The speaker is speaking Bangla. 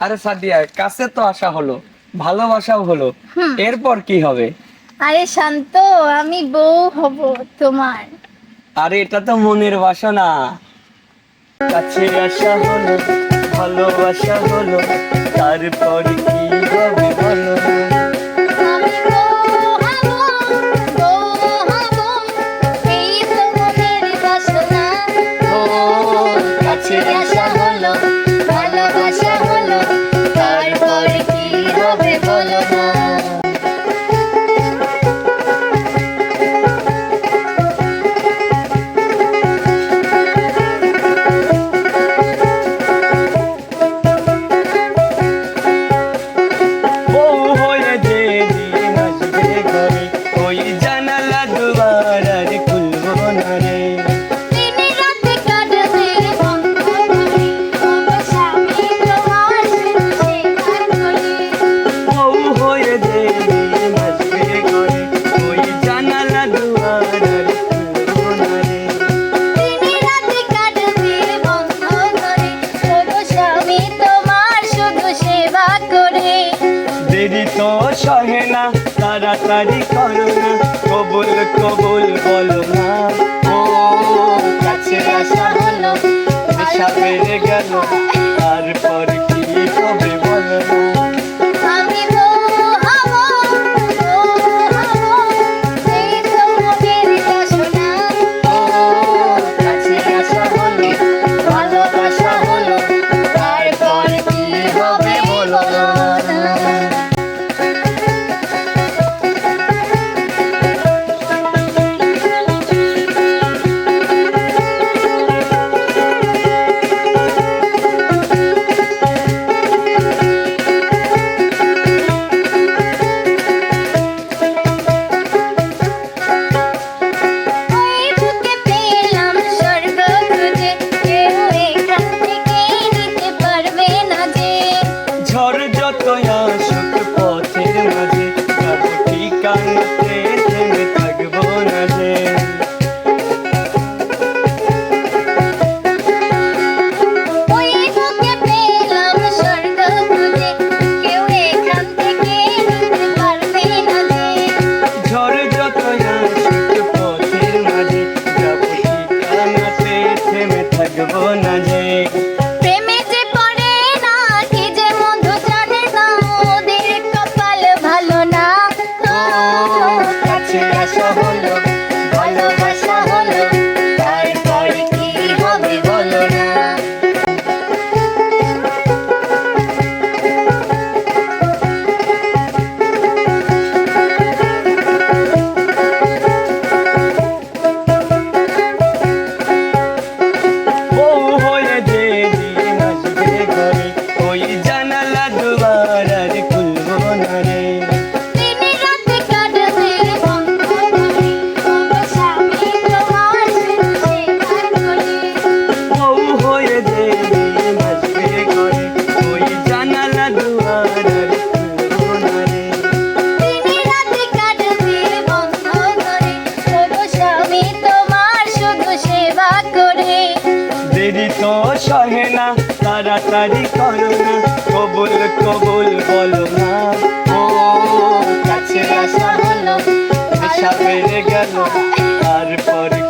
আরে সাদিয়া কাছে তো আসা হলো ভালোবাসাও হলো। এরপর কি হবে? আরে শান্ত আমি বউ হব তোমার। আরে এটা তো মনের বাসনা। কাছে আসা হলো ভালোবাসা হলো তারপর কি হবে বলো? কাছে আসা হলো হবে বলো দেরি তো সহে না, তাড়াতাড়ি করো না। কবুল কবুল বলো না। ও, কাছে আসা হলো, নেশা বেড়ে গেল। তারপরে সহে না, তাড়াতাড়ি করো না। কবুল কবুল বলো না। ও কাছে আসা হলো, আশা বেড়ে গেল। তারপর